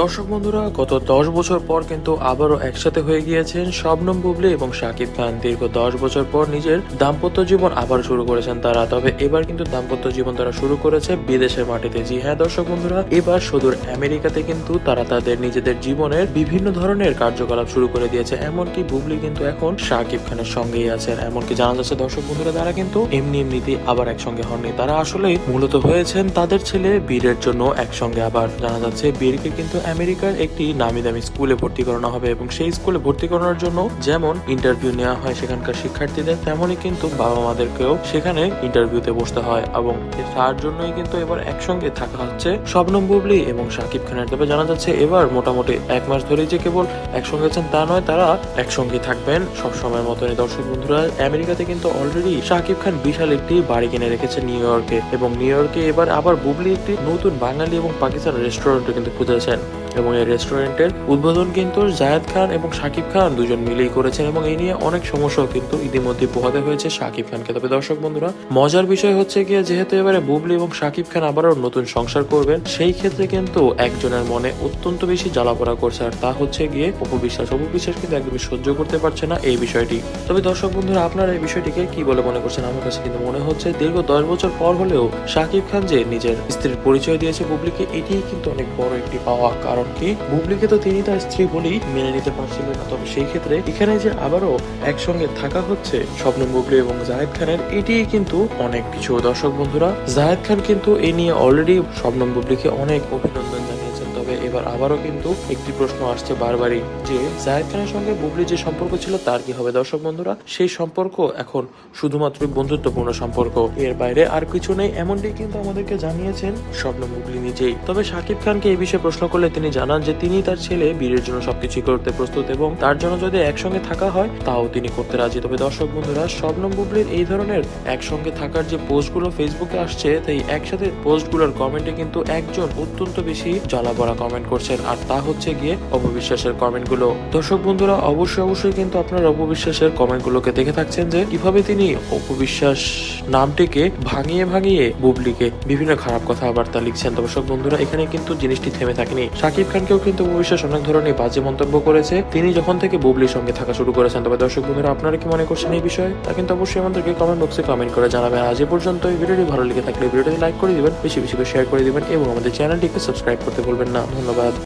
দর্শক বন্ধুরা, গত দশ বছর পর কিন্তু আবারও একসাথে হয়ে গিয়েছেন শবনম বুবলি এবং শাকিব খান। দীর্ঘ দশ বছর পর নিজের দাম্পত্য জীবন আবার শুরু করেছেন তারা। তবে এবার কিন্তু দাম্পত্য জীবন তারা শুরু করেছে বিদেশের মাটিতে। জি হ্যাঁ দর্শক বন্ধুরা, এবার সুদূর আমেরিকাতে কিন্তু তারা তাদের নিজেদের জীবনের বিভিন্ন ধরনের কার্যকলাপ শুরু করে দিয়েছে। এমনকি বুবলি কিন্তু এখন শাকিব খানের সঙ্গেই আছেন। এমনকি জানা যাচ্ছে, দর্শক বন্ধুরা, তারা কিন্তু এমনি এমনিতেই আবার একসঙ্গে হননি। তারা আসলে মূলত হয়েছেন তাদের ছেলে বীরের জন্য একসঙ্গে আবার। জানা যাচ্ছে, বীরকে কিন্তু আমেরিকার একটি নামি দামি স্কুলে ভর্তি করানো হবে এবং সেই স্কুলে ভর্তি করানোর জন্য যেমন ইন্টারভিউ নেওয়া হয় সেখানকার শিক্ষার্থীদের, তেমনই কিন্তু বাবা মাদেরকেও সেখানে ইন্টারভিউতে বসতে হয় এবং তার জন্যই কিন্তু এবার একসঙ্গে থাকা হচ্ছে শবনম বুবলি এবং শাকিব খানের। তবে জানা যাচ্ছে এবার মোটামুটি এক মাস ধরেই যে কেবল একসঙ্গে আছেন তা নয়, তারা একসঙ্গে থাকবেন। সব সময়ের মতনই দর্শক বন্ধুরা, আমেরিকাতে কিন্তু অলরেডি শাকিব খান বিশাল একটি বাড়ি কিনে রেখেছে নিউ ইয়র্কে এবং নিউ ইয়র্কে এবার আবার বুবলি একটি নতুন বাঙালি এবং পাকিস্তান রেস্টুরেন্টও কিন্তু খুঁজেছেন। এবং এই রেস্টুরেন্টের উদ্বোধন কিন্তু জায়েদ খান এবং শাকিব খান দুজন মিলেই করেছেন এবং এই নিয়ে অনেক সমস্যাও কিন্তু ইতিমধ্যে পোহাতে হয়েছে শাকিব খানকে। তবে দর্শক বন্ধুরা, মজার বিষয় হচ্ছে গিয়ে যেহেতু এবারে বুবলি এবং শাকিব খান আবারও নতুন সংসার করবেন, সেই ক্ষেত্রে কিন্তু একজনের মনে অত্যন্ত বেশি জ্বালাপোড়া করছে আর তা হচ্ছে গিয়ে অপবিশ্বাস অপবিশ্বাস কিন্তু একদমই সহ্য করতে পারছে না এই বিষয়টি। তবে দর্শক বন্ধুরা, আপনারা এই বিষয়টিকে কি বলে মনে করছেন? আমার কাছে কিন্তু মনে হচ্ছে দীর্ঘ দশ বছর পর হলেও শাকিব খান যে নিজের স্ত্রীর পরিচয় দিয়েছে বুবলিকে, এটিই কিন্তু অনেক বড় একটি পাওয়া কারণ কি? বুবলিকে তো তিনি তার স্ত্রী বলেই মেনে নিতে পারছিলেন না। তবে সেই ক্ষেত্রে এখানে যে আবারও একসঙ্গে থাকা হচ্ছে স্বপ্ন বুবলি এবং জাহেদ খানের এটি কিন্তু অনেক কিছু। দর্শক বন্ধুরা জাহেদ খান কিন্তু এ নিয়ে অলরেডি স্বপ্নম বুবলিকে অনেক অভিনন্দন জানিয়েছেন তবে এবার আবারও কিন্তু একটি প্রশ্ন আসছে বারবারই যে, জাহেদ খানের সঙ্গে বুবলির যে সম্পর্ক ছিল তার কি হবে? দর্শক বন্ধুরা, সেই সম্পর্ক এখন শুধুমাত্র বন্ধুত্বপূর্ণ সম্পর্ক। এর বাইরে আর কিছু নেই এমনটি কিন্তু আমাদেরকে জানিয়েছেন স্বপ্ন বুবলি নিজেই। তবে শাকিব খানকে এই বিষয়ে প্রশ্ন করলে তিনি জানান যে, তিনি তার ছেলে বীরের জন্য সবকিছু করতে প্রস্তুত এবং তার জন্য যদি একসঙ্গে থাকা হয়, তাও তিনি করতে রাজি। তবে দর্শক বন্ধুরা, স্বপ্ন বুবলির এই ধরনের একসঙ্গে থাকার যে পোস্টগুলো ফেসবুকে আসছে তাই একসাথে পোস্টগুলোর কমেন্টে কিন্তু একজন অত্যন্ত বেশি জ্বালা পড়া কমেন্ট করছেন। আর তা হচ্ছে গিয়ে অপবিশ্বাসের কমেন্টগুলো। দর্শক বন্ধুরা, অবশ্যই অবশ্যই কিন্তু আপনার অপবিশ্বাসের কমেন্ট গুলোকে দেখে থাকছেন যে, কীভাবে তিনি অপবিশ্বাস নামটিকে ভাঙিয়ে ভাঙিয়ে বুবলিকে বিভিন্ন খারাপ কথাবার্তা লিখছেন। দর্শক বন্ধুরা, এখানে কিন্তু জিনিসটি থেমে থাকেনি। শাকিব খানকেও কিন্তু অপবিশ্বাস অনেক ধরনের বাজে মন্তব্য করেছে। তিনি যখন থেকে বুবলির সঙ্গে থাকা শুরু করেছেন, তবে দর্শক বন্ধুরা, আপনারা কি মনে করছেন এই বিষয়ে? তা কিন্তু অবশ্যই আমাদেরকে কমেন্ট বক্সে কমেন্ট করে জানাবেন। আজ এ পর্যন্ত এই ভিডিওটি ভালো লেগে থাকলে ভিডিওটি লাইক করে দিবেন, বেশি বেশি করে শেয়ার করে দিবেন এবং আমাদের চ্যানেলটিকে সাবস্ক্রাইব করতে ভুলবেন না। ধন্যবাদ